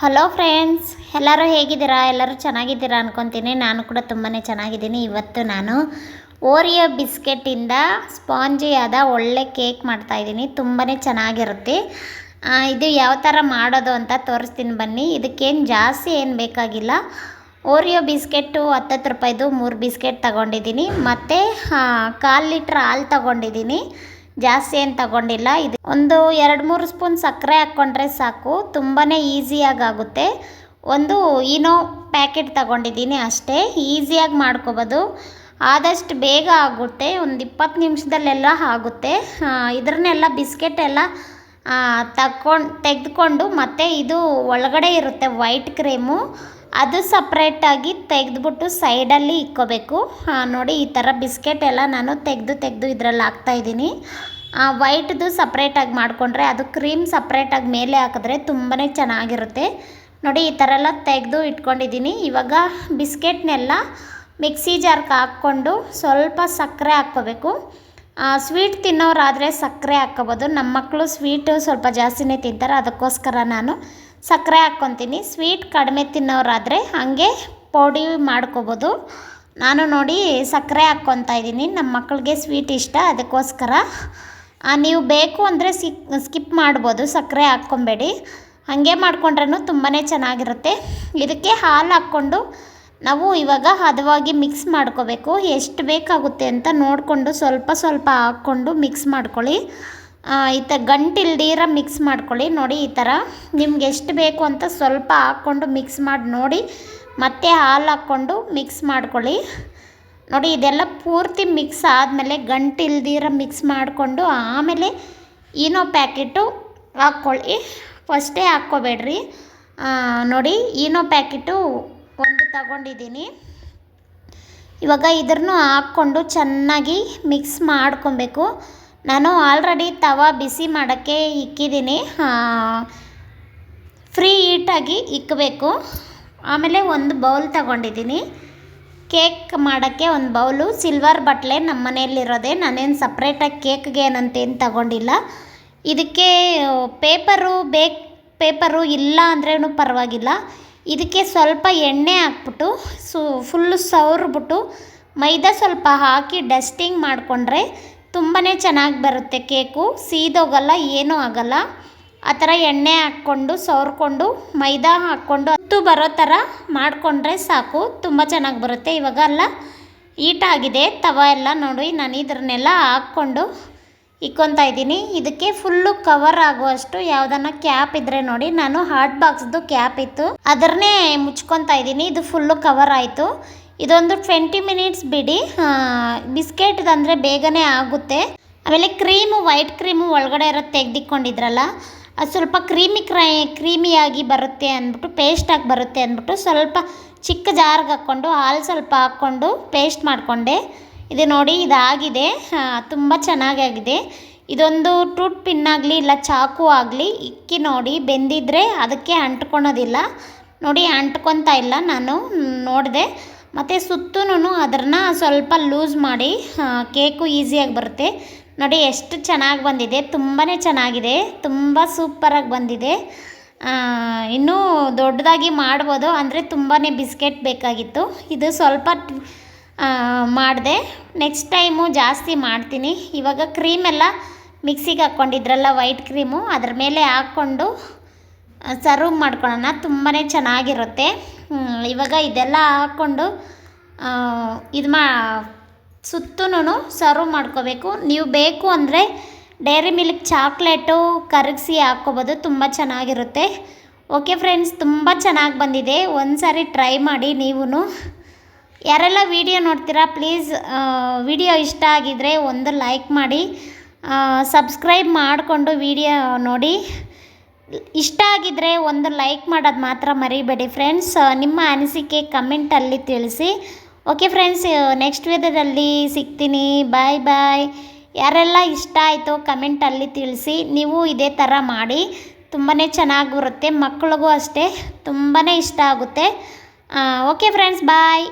Hello friends ಎಲ್ಲರೂ ಹೇಗಿದ್ದೀರಾ? ಎಲ್ಲರೂ ಚೆನ್ನಾಗಿದ್ದೀರಾ ಅನ್ಕೊತೀನಿ. ನಾನು ಕೂಡ ತುಂಬಾ ಚೆನ್ನಾಗಿದ್ದೀನಿ. ಇವತ್ತು ನಾನು ಓರಿಯೋ ಬಿಸ್ಕೆಟಿಂದ ಸ್ಪಾಂಜಿಯಾದ ಒಳ್ಳೆ ಕೇಕ್ ಮಾಡ್ತಾಯಿದ್ದೀನಿ ತುಂಬಾ ಚೆನ್ನಾಗಿರುತ್ತೆ. ಇದು ಯಾವ ಥರ ಮಾಡೋದು ಅಂತ ತೋರಿಸ್ತೀನಿ ಬನ್ನಿ. ಇದಕ್ಕೇನು ಜಾಸ್ತಿ ಏನು ಬೇಕಾಗಿಲ್ಲ. ಓರಿಯೋ ಬಿಸ್ಕೆಟ್ಟು ಹತ್ತತ್ತು ರೂಪಾಯಿದು ಮೂರು ಬಿಸ್ಕೆಟ್ ತಗೊಂಡಿದ್ದೀನಿ. ಮತ್ತು ಕಾಲು ಲೀಟ್ರ್ ಹಾಲು ತಗೊಂಡಿದ್ದೀನಿ. ಜಾಸ್ತಿ ಏನು ತಗೊಂಡಿಲ್ಲ. ಇದು ಒಂದು ಎರಡು ಮೂರು ಸ್ಪೂನ್ ಸಕ್ಕರೆ ಹಾಕ್ಕೊಂಡ್ರೆ ಸಾಕು. ತುಂಬಾ ಈಸಿಯಾಗಿ ಆಗುತ್ತೆ ಒಂದು ಇನೋ ಪ್ಯಾಕೆಟ್ ತಗೊಂಡಿದ್ದೀನಿ ಅಷ್ಟೇ. ಈಸಿಯಾಗಿ ಮಾಡ್ಕೋಬೋದು. ಆದಷ್ಟು ಬೇಗ ಆಗುತ್ತೆ. ಒಂದು ಇಪ್ಪತ್ತು ನಿಮಿಷದಲ್ಲೆಲ್ಲ ಆಗುತ್ತೆ. ಇದರನ್ನೆಲ್ಲ ಬಿಸ್ಕೆಟ್ ಎಲ್ಲ ತಕ್ಕೊಂಡು, ತೆಗೆದುಕೊಂಡು ಮತ್ತು ಇದು ಒಳಗಡೆ ಇರುತ್ತೆ ವೈಟ್ ಕ್ರೀಮು. ಅದು ಸಪ್ರೇಟಾಗಿ ತೆಗೆದುಬಿಟ್ಟು ಸೈಡಲ್ಲಿ ಇಕ್ಕೋಬೇಕು. ನೋಡಿ ಈ ಥರ ಬಿಸ್ಕೆಟ್ ಎಲ್ಲ ನಾನು ತೆಗೆದು ತೆಗೆದು ಇದರಲ್ಲಿ ಹಾಕ್ತಾಯಿದ್ದೀನಿ ವೈಟ್ದು ಸಪ್ರೇಟಾಗಿ ಮಾಡಿಕೊಂಡ್ರೆ ಅದು ಕ್ರೀಮ್ ಸಪ್ರೇಟಾಗಿ ಮೇಲೆ ಹಾಕಿದ್ರೆ ತುಂಬಾ ಚೆನ್ನಾಗಿರುತ್ತೆ. ನೋಡಿ, ಈ ಥರ ಎಲ್ಲ ತೆಗೆದು ಇಟ್ಕೊಂಡಿದ್ದೀನಿ. ಇವಾಗ ಬಿಸ್ಕೆಟ್ನೆಲ್ಲ ಮಿಕ್ಸಿ ಜಾರ್ಗೆ ಹಾಕ್ಕೊಂಡು ಸ್ವಲ್ಪ ಸಕ್ಕರೆ ಹಾಕ್ಕೋಬೇಕು. ಸ್ವೀಟ್ ತಿನ್ನೋರಾದರೆ ಸಕ್ಕರೆ ಹಾಕ್ಕೋಬೋದು. ನಮ್ಮ ಮಕ್ಕಳು ಸ್ವೀಟು ಸ್ವಲ್ಪ ಜಾಸ್ತಿನೇ ತಿಂತಾರೆ. ಅದಕ್ಕೋಸ್ಕರ ನಾನು ಸಕ್ಕರೆ ಹಾಕ್ಕೊತೀನಿ. ಸ್ವೀಟ್ ಕಡಿಮೆ ತಿನ್ನೋರಾದರೆ ಹಾಗೆ ಪೌಡಿ ಮಾಡ್ಕೋಬೋದು. ನಾನು ನೋಡಿ ಸಕ್ಕರೆ ಹಾಕ್ಕೊತಾ ಇದ್ದೀನಿ. ನಮ್ಮ ಮಕ್ಕಳಿಗೆ ಸ್ವೀಟ್ ಇಷ್ಟ. ಅದಕ್ಕೋಸ್ಕರ ನೀವು ಬೇಕು ಅಂದರೆ ಸಿಕ್ ಸ್ಕಿಪ್ ಮಾಡ್ಬೋದು, ಸಕ್ಕರೆ ಹಾಕ್ಕೊಬೇಡಿ. ಹಾಗೆ ಮಾಡಿಕೊಂಡ್ರೂ ತುಂಬಾ ಚೆನ್ನಾಗಿರುತ್ತೆ. ಇದಕ್ಕೆ ಹಾಲು ಹಾಕ್ಕೊಂಡು ನಾವು ಇವಾಗ ಹದವಾಗಿ ಮಿಕ್ಸ್ ಮಾಡ್ಕೋಬೇಕು. ಎಷ್ಟು ಬೇಕಾಗುತ್ತೆ ಅಂತ ನೋಡಿಕೊಂಡು ಸ್ವಲ್ಪ ಸ್ವಲ್ಪ ಹಾಕ್ಕೊಂಡು ಮಿಕ್ಸ್ ಮಾಡ್ಕೊಳ್ಳಿ. ಈ ಥರ ಗಂಟಿಲ್ದಿರ ಮಿಕ್ಸ್ ಮಾಡ್ಕೊಳ್ಳಿ. ನೋಡಿ, ಈ ಥರ ನಿಮ್ಗೆ ಎಷ್ಟು ಬೇಕು ಅಂತ ಸ್ವಲ್ಪ ಹಾಕ್ಕೊಂಡು ಮಿಕ್ಸ್ ಮಾಡಿ ನೋಡಿ. ಮತ್ತೆ ಹಾಲು ಹಾಕ್ಕೊಂಡು ಮಿಕ್ಸ್ ಮಾಡ್ಕೊಳ್ಳಿ. ನೋಡಿ, ಇದೆಲ್ಲ ಪೂರ್ತಿ ಮಿಕ್ಸ್ ಆದಮೇಲೆ ಗಂಟಿಲ್ದಿರ ಮಿಕ್ಸ್ ಮಾಡಿಕೊಂಡು ಆಮೇಲೆ ಈನೋ ಪ್ಯಾಕೆಟು ಹಾಕ್ಕೊಳ್ಳಿ. ಫಸ್ಟೇ ಹಾಕ್ಕೋಬೇಡ್ರಿ. ನೋಡಿ ಈನೋ ಪ್ಯಾಕೆಟು ಒಂದು ತಗೊಂಡಿದ್ದೀನಿ. ಇವಾಗ ಇದ್ರೂ ಹಾಕ್ಕೊಂಡು ಚೆನ್ನಾಗಿ ಮಿಕ್ಸ್ ಮಾಡ್ಕೊಬೇಕು. ನಾನು ಆಲ್ರೆಡಿ ತವ ಬಿಸಿ ಮಾಡೋಕ್ಕೆ ಇಕ್ಕಿದ್ದೀನಿ. ಫ್ರೀ ಹೀಟಾಗಿ ಇಕ್ಕಬೇಕು ಆಮೇಲೆ ಒಂದು ಬೌಲ್ ತಗೊಂಡಿದ್ದೀನಿ. ಕೇಕ್ ಮಾಡೋಕ್ಕೆ ಒಂದು ಬೌಲು ಸಿಲ್ವರ್ ಬಟ್ಲೆ ನಮ್ಮ ಮನೆಯಲ್ಲಿರೋದೆ. ನಾನೇನು ಸಪ್ರೇಟಾಗಿ ಕೇಕ್ಗೆ ಏನಂತೇನು ತಗೊಂಡಿಲ್ಲ. ಇದಕ್ಕೆ ಪೇಪರು ಬೇಕ್, ಪೇಪರು ಇಲ್ಲ ಅಂದ್ರೂ ಪರವಾಗಿಲ್ಲ. ಇದಕ್ಕೆ ಸ್ವಲ್ಪ ಎಣ್ಣೆ ಹಾಕ್ಬಿಟ್ಟು, ಸು ಫುಲ್ಲು ಸವರ್ಬಿಟ್ಟು ಮೈದಾ ಸ್ವಲ್ಪ ಹಾಕಿ ಡಸ್ಟಿಂಗ್ ಮಾಡಿಕೊಂಡ್ರೆ ತುಂಬಾ ಚೆನ್ನಾಗಿ ಬರುತ್ತೆ ಕೇಕು. ಸೀದೋಗಲ್ಲ, ಏನೂ ಆಗಲ್ಲ. ಆ ಥರ ಎಣ್ಣೆ ಹಾಕ್ಕೊಂಡು, ಸವರ್ಕೊಂಡು ಮೈದಾ ಹಾಕ್ಕೊಂಡು ಬರೋ ಥರ ಮಾಡಿಕೊಂಡ್ರೆ ಸಾಕು. ತುಂಬ ಚೆನ್ನಾಗಿ ಬರುತ್ತೆ. ಇವಾಗ ಎಲ್ಲ ಈಟಾಗಿದೆ ತವ ಎಲ್ಲ ನೋಡಿ ನಾನು ಇದನ್ನೆಲ್ಲ ಹಾಕ್ಕೊಂಡು ಇಕ್ಕೊತಾ ಇದ್ದೀನಿ. ಇದಕ್ಕೆ ಫುಲ್ಲು ಕವರ್ ಆಗುವಷ್ಟು ಯಾವುದನ್ನ ಕ್ಯಾಪ್ ಇದ್ದರೆ ನೋಡಿ. ನಾನು ಹಾಟ್ ಬಾಕ್ಸ್ದು ಕ್ಯಾಪ್ ಇತ್ತು. ಅದನ್ನೇ ಮುಚ್ಕೊತಾ ಇದ್ದೀನಿ. ಇದು ಫುಲ್ಲು ಕವರ್ ಆಯಿತು. ಇದೊಂದು ಟ್ವೆಂಟಿ ಮಿನಿಟ್ಸ್ ಬಿಡಿ. ಬಿಸ್ಕೆಟ್ ಅಂದ್ರೆ ಬೇಗನೆ ಆಗುತ್ತೆ. ಆಮೇಲೆ ಕ್ರೀಮು ವೈಟ್ ಕ್ರೀಮು ಒಳಗಡೆ ಇರೋದು ತೆಗ್ದಿಕ್ಕೊಂಡಿದ್ರಲ್ಲ ಅದು ಸ್ವಲ್ಪ ಕ್ರೀಮಿ ಕ್ರೈ ಕ್ರೀಮಿಯಾಗಿ ಬರುತ್ತೆ ಅಂದ್ಬಿಟ್ಟು ಪೇಸ್ಟಾಗಿ ಬರುತ್ತೆ ಅಂದ್ಬಿಟ್ಟು ಸ್ವಲ್ಪ ಚಿಕ್ಕ ಜಾರ್ಗೆ ಹಾಕ್ಕೊಂಡು, ಹಾಲು ಸ್ವಲ್ಪ ಹಾಕ್ಕೊಂಡು ಪೇಸ್ಟ್ ಮಾಡಿಕೊಂಡೆ. ಇದು ನೋಡಿ, ಇದಾಗಿದೆ. ತುಂಬ ಚೆನ್ನಾಗಾಗಿದೆ ಇದೊಂದು ಟೂಟ್ ಪಿನ್ ಆಗಲಿ, ಇಲ್ಲ ಚಾಕು ಆಗಲಿ, ಇಕ್ಕಿ ನೋಡಿ ಬೆಂದಿದ್ರೆ ಅದಕ್ಕೆ ಅಂಟ್ಕೊಳೋದಿಲ್ಲ. ನೋಡಿ ಅಂಟ್ಕೊತಾ ಇಲ್ಲ ನಾನು, ನೋಡಿದೆ. ಮತ್ತು ಸುತ್ತೂ ಅದನ್ನು ಸ್ವಲ್ಪ ಲೂಸ್ ಮಾಡಿ ಕೇಕು ಈಸಿಯಾಗಿ ಬರುತ್ತೆ. ನೋಡಿ, ಎಷ್ಟು ಚೆನ್ನಾಗಿ ಬಂದಿದೆ. ತುಂಬಾ ಚೆನ್ನಾಗಿದೆ. ತುಂಬ ಸೂಪರಾಗಿ ಬಂದಿದೆ. ಇನ್ನೂ ದೊಡ್ಡದಾಗಿ ಮಾಡ್ಬೋದು. ಅಂದರೆ ತುಂಬಾ ಬಿಸ್ಕೆಟ್ ಬೇಕಾಗಿತ್ತು. ಇದು ಸ್ವಲ್ಪ ಮಾಡಿದೆ. ನೆಕ್ಸ್ಟ್ ಟೈಮು ಜಾಸ್ತಿ ಮಾಡ್ತೀನಿ. ಇವಾಗ ಕ್ರೀಮೆಲ್ಲ ಮಿಕ್ಸಿಗೆ ಹಾಕ್ಕೊಂಡಿದ್ರಲ್ಲ, ವೈಟ್ ಕ್ರೀಮು, ಅದ್ರ ಮೇಲೆ ಹಾಕ್ಕೊಂಡು ಸರ್ವ್ ಮಾಡ್ಕೊಳ್ಳೋಣ. ತುಂಬಾ ಚೆನ್ನಾಗಿರುತ್ತೆ. ಇವಾಗ ಇದೆಲ್ಲ ಹಾಕ್ಕೊಂಡು ಇದು ಮಾ ಸುತ್ತೂ ಸರ್ವ್ ಮಾಡ್ಕೋಬೇಕು. ನೀವು ಬೇಕು ಅಂದರೆ ಡೈರಿ ಮಿಲ್ಕ್ ಚಾಕ್ಲೇಟು ಕರಗಿಸಿ ಹಾಕ್ಕೋಬೋದು. ತುಂಬ ಚೆನ್ನಾಗಿರುತ್ತೆ. ಓಕೆ ಫ್ರೆಂಡ್ಸ್ ತುಂಬ ಚೆನ್ನಾಗಿ ಬಂದಿದೆ. ಒಂದು ಸಾರಿ ಟ್ರೈ ಮಾಡಿ ನೀವೂ ಯಾರೆಲ್ಲ ವಿಡಿಯೋ ನೋಡ್ತೀರಾ ಪ್ಲೀಸ್ ವಿಡಿಯೋ ಇಷ್ಟ ಆಗಿದರೆ ಒಂದು ಲೈಕ್ ಮಾಡಿ ಸಬ್ಸ್ಕ್ರೈಬ್ ಮಾಡಿಕೊಂಡು ವಿಡಿಯೋ ನೋಡಿ. ಇಷ್ಟ ಆಗಿದ್ದರೆ ಒಂದು ಲೈಕ್ ಮಾಡೋದು ಮಾತ್ರ ಮರಿಬೇಡಿ ಫ್ರೆಂಡ್ಸ್ ನಿಮ್ಮ ಅನಿಸಿಕೆ ಕಮೆಂಟಲ್ಲಿ ತಿಳಿಸಿ. ಓಕೆ ಫ್ರೆಂಡ್ಸ್ ನೆಕ್ಸ್ಟ್ ವಿಡಿಯೋದಲ್ಲಿ ಸಿಗ್ತೀನಿ. ಬಾಯ್ ಬಾಯ್ ಯಾರೆಲ್ಲ ಇಷ್ಟ ಆಯಿತು ಕಮೆಂಟಲ್ಲಿ ತಿಳಿಸಿ. ನೀವು ಇದೇ ಥರ ಮಾಡಿ. ತುಂಬಾ ಚೆನ್ನಾಗಿ ಬರುತ್ತೆ. ಮಕ್ಳಿಗೂ ಅಷ್ಟೇ ತುಂಬಾ ಇಷ್ಟ ಆಗುತ್ತೆ. Okay friends bye